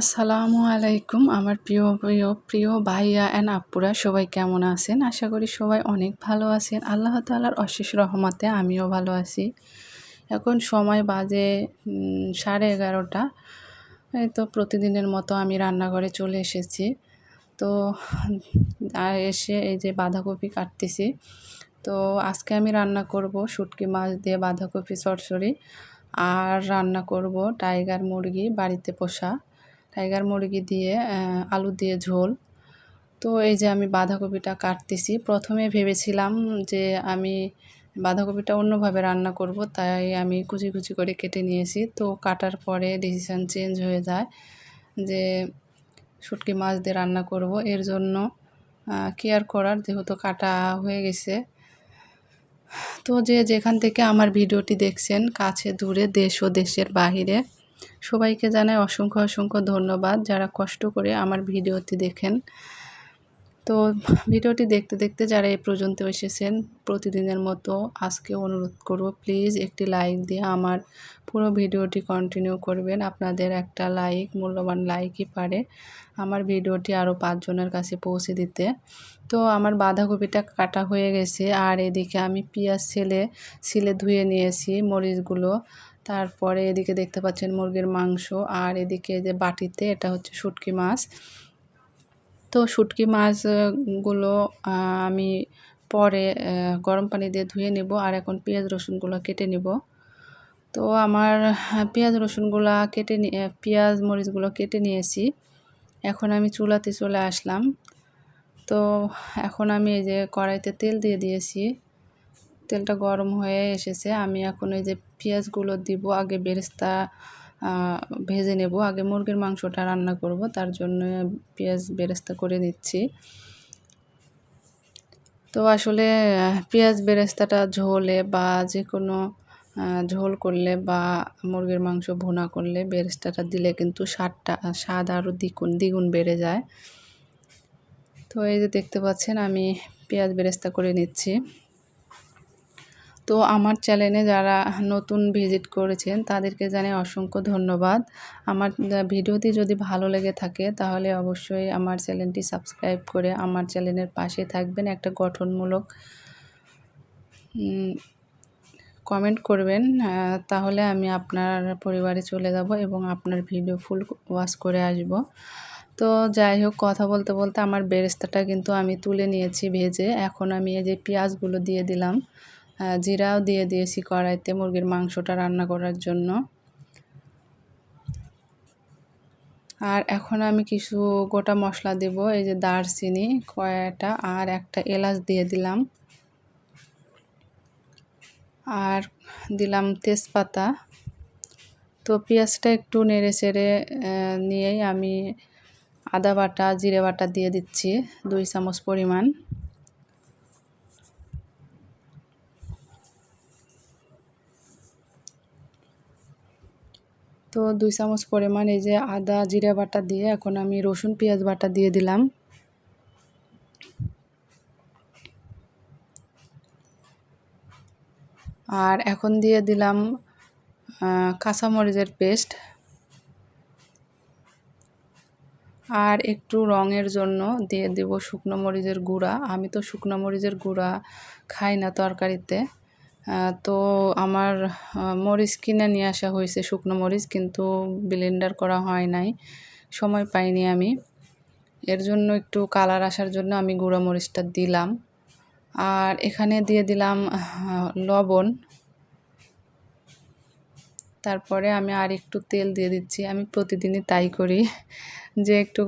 আসসালামু আলাইকুম, আমার প্রিয় প্রিয় প্রিয় ভাইয়া অ্যান্ড আপুরা, সবাই কেমন আছেন? আশা করি সবাই অনেক ভালো আছেন। আল্লাহ তালার অশেষ রহমতে আমিও ভালো আছি। এখন সময় বাজে সাড়ে এগারোটা। এই তো প্রতিদিনের মতো আমি রান্নাঘরে চলে এসেছি। তো এসে এই যে বাঁধাকপি কাটতেছি। তো আজকে আমি রান্না করব শুটকি মাছ দিয়ে বাঁধাকপি সরসরি আর রান্না করব টাইগার মুরগি বাড়িতে পোষা। টাইগার মুরগি দিয়ে আলু দিয়ে ঝোল। তো এই যে আমি বাঁধাকপিটা কাটতেছি, প্রথমে ভেবেছিলাম যে আমি বাঁধাকপিটা অন্যভাবে রান্না করব, তাই আমি কুচি কুচি করে কেটে নিয়েছি। তো কাটার পরে ডিসিশান চেঞ্জ হয়ে যায় যে শুটকি মাছ দিয়ে রান্না করব। এর জন্য কেয়ার করার যেহেতু কাটা হয়ে গেছে। তো যে যেখান থেকে আমার ভিডিওটি দেখছেন, কাছে, দূরে, দেশ ও দেশের বাহিরে সবাইকে জানাই অসংখ্য অসংখ্য ধন্যবাদ যারা কষ্ট করে আমার ভিডিওটি দেখেন। তো ভিডিওটি দেখতে দেখতে যারা এই পর্যন্ত এসেছেন, প্রতিদিনের মতো আজকে অনুরোধ করব প্লিজ একটি লাইক দিয়ে আমার পুরো ভিডিওটি কন্টিনিউ করবেন। আপনাদের একটা লাইক মূল্যবান লাইকই পারে আমার ভিডিওটি আরও পাঁচজনের কাছে পৌঁছে দিতে। তো আমার বাঁধাকপিটা কাটা হয়ে গেছে, আর এদিকে আমি পেঁয়াজ ছেলে, ছিলে ধুয়ে নিয়েছি, মরিচগুলো। তারপরে এদিকে দেখতে পাচ্ছেন মুরগির মাংস আর এদিকে যে বাটিতে এটা হচ্ছে শুটকি মাছ। তো শুটকি মাছগুলো আমি পরে গরম পানি দিয়ে ধুয়ে নেব আর এখন পেঁয়াজ রসুনগুলো কেটে নেব। তো আমার পেঁয়াজ রসুনগুলো কেটে নিয়ে পেঁয়াজ মরিচগুলো কেটে নিয়েছি। এখন আমি চুলাতে চলে আসলাম। তো এখন আমি এই যে কড়াইতে তেল দিয়ে দিয়েছি। তেলটা গরম হয়ে এসেছে। আমি এখন এই যে পেঁয়াজগুলো দিব, আগে বেরেস্তা ভেজে নেব। আগে মুরগির মাংসটা রান্না করব, তার জন্য পেঁয়াজ বেরেস্তা করে নিচ্ছি। তো আসলে, পেঁয়াজ বেরেস্তাটা ঝোলে বা যে কোনো ঝোল করলে বা মুরগির মাংস ভুনা করলে বেরেস্তাটা দিলে কিন্তু স্বাদটা, স্বাদ আরও দ্বিগুণ দ্বিগুণ বেড়ে যায়। তো এই যে দেখতে পাচ্ছেন, আমি পেঁয়াজ বেরেস্তা করে নিচ্ছি। তো আমার চ্যানেলে যারা নতুন ভিজিট করেছেন, তাদেরকে জানাই অসংখ্য ধন্যবাদ। আমার ভিডিওটি যদি ভালো লেগে থাকে, তাহলে অবশ্যই আমার চ্যানেলটি সাবস্ক্রাইব করে আমার চ্যানেলের পাশে থাকবেন, একটা গঠনমূলক কমেন্ট করবেন। তাহলে আমি আপনার পরিবারে চলে যাব এবং আপনার ভিডিও ফুল ওয়াচ করে আসব। তো যাই হোক, কথা বলতে বলতে আমার বেরেস্তাটা কিন্তু আমি তুলে নিয়েছি ভেজে। এখন আমি এই যে পেঁয়াজগুলো দিয়ে দিলাম। জিরাও দিয়ে দিয়েছি কড়াইতে মুরগির মাংসটা রান্না করার জন্য। আর এখন আমি কিছু গোটা মশলা দেব, এই যে দারচিনি কয়টা আর একটা এলাচ দিয়ে দিলাম। আর দিলাম তেজপাতা। তো পেঁয়াজটা একটু নেড়ে চেড়ে নিয়েই আমি আদা বাটা, জিরে বাটা দিয়ে দিচ্ছি, দুই চামচ পরিমাণ। তো দুই চামচ পরিমাণ এই যে আদা, জিরা বাটা দিয়ে এখন আমি রসুন, পেঁয়াজ বাটা দিয়ে দিলাম। আর এখন দিয়ে দিলাম কাঁচামরিচের পেস্ট। আর একটু রঙের জন্য দিয়ে দেব শুকনো মরিচের গুঁড়া। আমি তো শুকনো মরিচের গুঁড়া খাই না তরকারিতে। তো আমার মরিচ কিনে নিয়ে আসা হয়েছে শুকনো মরিচ, কিন্তু ব্লেন্ডার করা হয় নাই। সময় পাইনি আমি। এর জন্য একটু কালার আসার জন্য আমি গুঁড়ো মরিচটা দিলাম। আর এখানে দিয়ে দিলাম লবণ। তারপরে আমি আর একটু তেল দিয়ে দিচ্ছি। আমি প্রতিদিনই তাই করি। যে একটু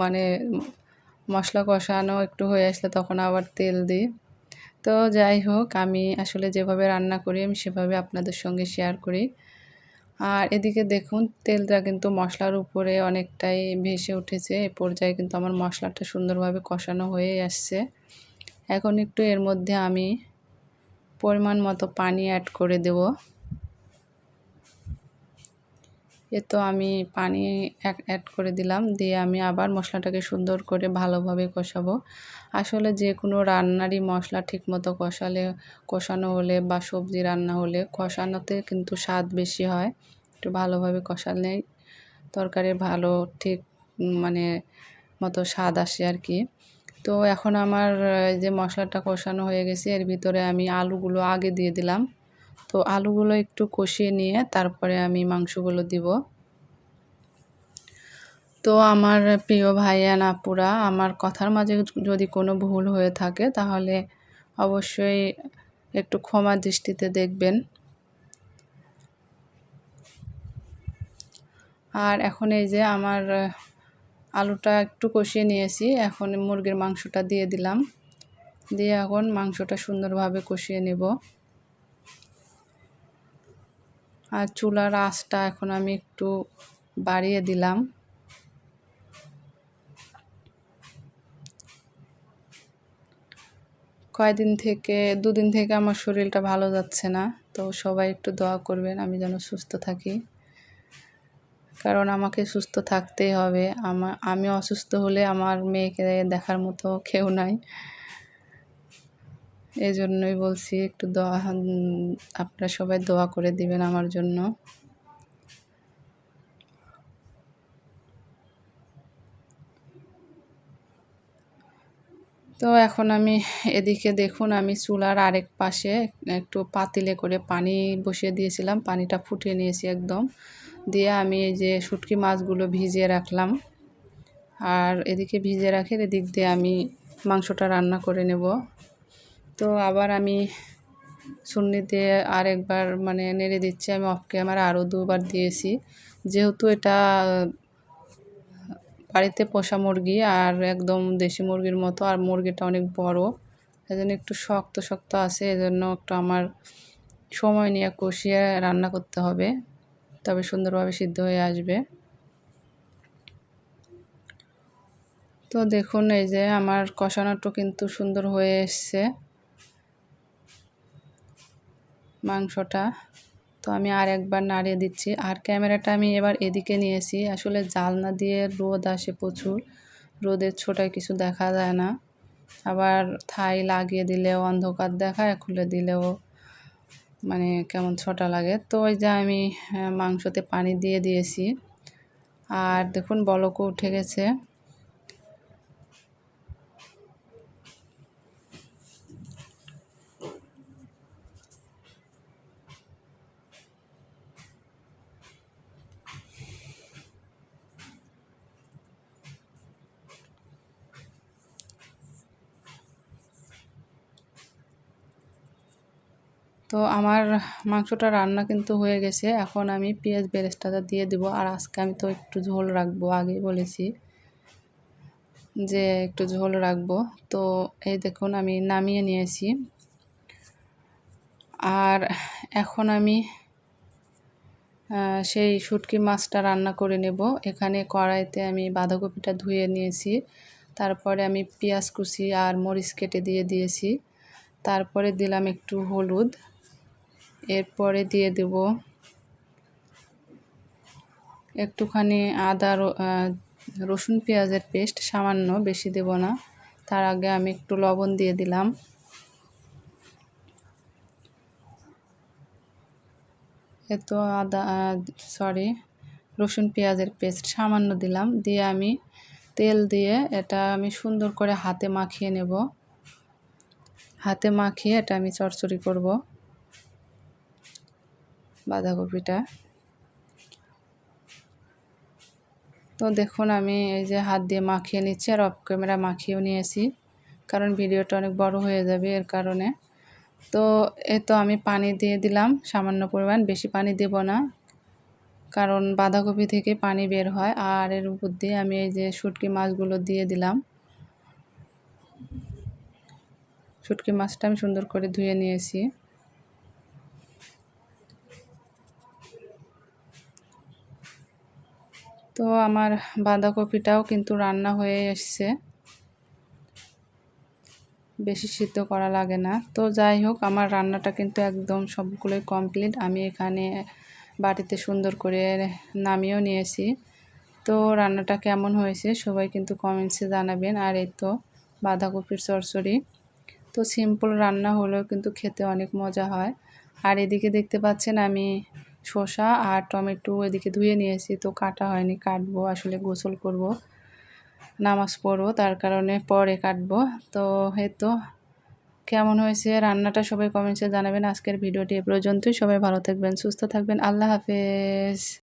মানে মশলা কষানো একটু হয়ে আসলে তখন আবার তেল দিই। তো যাই হোক, আমি আসলে যেভাবে রান্না করি, আমি সেভাবে আপনাদের সঙ্গে শেয়ার করি। আর এদিকে দেখুন, তেলটা কিন্তু মশলার উপরে অনেকটাই ভেসে উঠেছে। এ পর্যায়ে কিন্তু আমার মশলাটা সুন্দরভাবে কষানো হয়ে আসছে। এখন একটু এর মধ্যে আমি পরিমাণ মতো পানি অ্যাড করে দেব। এ তো আমি পানি অ্যাড করে দিলাম। দিয়ে আমি আবার মশলাটাকে সুন্দর করে ভালোভাবে কষাবো। আসলে যে কোনো রান্নারই মশলা ঠিকমতো কষালে, কষানো হলে বা সবজি রান্না হলে কষানোতে কিন্তু স্বাদ বেশি হয়। একটু ভালোভাবে কষালেই তরকারি ভালো ঠিক মানে মতো স্বাদ আসে আর কি। তো এখন আমার যে মশলাটা কষানো হয়ে গেছে, এর ভিতরে আমি আলুগুলো আগে দিয়ে দিলাম। তো আলুগুলো একটু কষিয়ে নিয়ে তারপরে আমি মাংসগুলো দিব। তো আমার প্রিয় ভাইয়ান আপুরা, আমার কথার মাঝে যদি কোনো ভুল হয়ে থাকে তাহলে অবশ্যই একটু ক্ষমা দৃষ্টিতে দেখবেন। আর এখন এই যে আমার আলুটা একটু কষিয়ে নিয়েছি, এখন মুরগির মাংসটা দিয়ে দিলাম। দিয়ে এখন মাংসটা সুন্দরভাবে কষিয়ে নেব। আর চুলার আঁচটা এখন আমি একটু বাড়িয়ে দিলাম। কয়দিন থেকে, দুদিন থেকে আমার শরীরটা ভালো যাচ্ছে না, তো সবাই একটু দোয়া করবেন আমি যেন সুস্থ থাকি। কারণ আমাকে সুস্থ থাকতেই হবে আমার আমি অসুস্থ হলে আমার মেয়েকে দেখার মতো কেউ নাই। এই জন্যই বলছি একটু দোয়া আপনারা সবাই দোয়া করে দিবেন আমার জন্য। তো এখন আমি এদিকে দেখুন, আমি চুলার আরেক পাশে একটু পাতিলে করে পানি বসিয়ে দিয়েছিলাম, পানিটা ফুটিয়ে নিয়েছি একদম। দিয়ে আমি এই যে শুটকি মাছগুলো ভিজিয়ে রাখলাম। আর এদিকে ভিজিয়ে রাখে, এদিক দিয়ে আমি মাংসটা রান্না করে নেব। তো আবার আমি সুন্নি দিয়ে আরেকবার মানে নেড়ে দিচ্ছি, আমি অফ ক্যামেরা আরও দুবার দিয়েছি। যেহেতু এটা বাড়িতে পোষা মুরগি আর একদম দেশি মুরগির মতো, আর মুরগিটা অনেক বড়, এজন্য একটু শক্ত শক্ত আছে, এজন্য একটু আমার সময় নিয়ে কষিয়ে রান্না করতে হবে, তবে সুন্দরভাবে সিদ্ধ হয়ে আসবে। তো দেখুন, এই যে আমার কষানোটা কিন্তু সুন্দর হয়ে এসছে। মাংসটা। তো আমি আর একবার নাড়িয়ে দিচ্ছি। আর ক্যামেরাটা আমি এবার এদিকে নিয়েছি। আসলে জালনা দিয়ে রোদ আসে প্রচুর। রোদের ছোটায় কিছু দেখা যায় না। আবার থাই লাগিয়ে দিলেও, অন্ধকার দেখায়, খুলে দিলেও মানে কেমন ছোটা লাগে। তো ওই যে আমি মাংসতে পানি দিয়ে দিয়েছি। আর দেখুন, বলকও উঠে গেছে। তো আমার মাংসটা রান্না কিন্তু হয়ে গেছে। এখন আমি পেঁয়াজ বেরেস্তাটা দিয়ে দিব। আর আজকে আমি তো একটু ঝোল রাখব আগেই বলেছি যে একটু ঝোল রাখব। তো এই দেখুন, আমি নামিয়ে নিয়েছি। আর এখন আমি সেই শুটকি মাছটা রান্না করে নেব। এখানে কড়াইতে আমি বাঁধাকপিটা ধুয়ে নিয়েছি। তারপরে আমি পেঁয়াজ কুচি আর মরিচ কেটে দিয়ে দিয়েছি। তারপরে দিলাম একটু হলুদ। এরপরে দিয়ে দেব একটুখানি আদা রসুন পেঁয়াজের পেস্ট, সামান্য, বেশি দেব না। তার আগে আমি একটু লবণ দিয়ে দিলাম। এত আদা সরি রসুন পেঁয়াজের পেস্ট সামান্য দিলাম। দিয়ে আমি তেল দিয়ে এটা আমি সুন্দর করে হাতে মাখিয়ে নেব। হাতে মাখিয়ে এটা আমি চরচড়ি করব। বাঁধাকপিটা। তো দেখুন, আমি এই যে হাত দিয়ে মাখিয়ে নিচ্ছি আর অফ ক্যামেরা মাখিয়েও নিয়েছি, কারণ ভিডিওটা অনেক বড় হয়ে যাবে এর কারণে। তো এ তো আমি পানি দিয়ে দিলাম, সামান্য পরিমাণ, বেশি পানি দেব না, কারণ বাঁধাকপি থেকে পানি বের হয়, আর এর উপর দিয়ে আমি এই যে শুটকি মাছগুলো দিয়ে দিলাম। শুটকি মাছটা আমি সুন্দর করে ধুয়ে নিয়েছি। তো আমার বাঁধাকপিটাও কিন্তু রান্না হয়ে এসছে। বেশি সিদ্ধ করা লাগে না। তো যাই হোক, আমার রান্নাটা কিন্তু একদম সবগুলোই কমপ্লিট। আমি এখানে বাটিতে সুন্দর করে নামিয়েও নিয়েছি। তো রান্নাটা কেমন হয়েছে সবাই কিন্তু কমেন্টসে জানাবেন। আর এই তো বাঁধাকপির চরচড়ি। তো সিম্পল রান্না হলেও কিন্তু খেতে অনেক মজা হয়। আর এদিকে দেখতে পাচ্ছেন আমি শসা আর টমেটো এদিকে ধুয়ে নিয়েছি তো কাটা হয়নি, কাটবো, আসলে গোসল করব, নামাজ পড়ব, তার কারণে পরে কাটবো। তো হয়তো কেমন হয়েছে রান্নাটা সবাই কমেন্টসে জানাবেন। আজকের ভিডিওটি এ পর্যন্তই, সবাই ভালো থাকবেন, সুস্থ থাকবেন, আল্লাহ হাফেজ।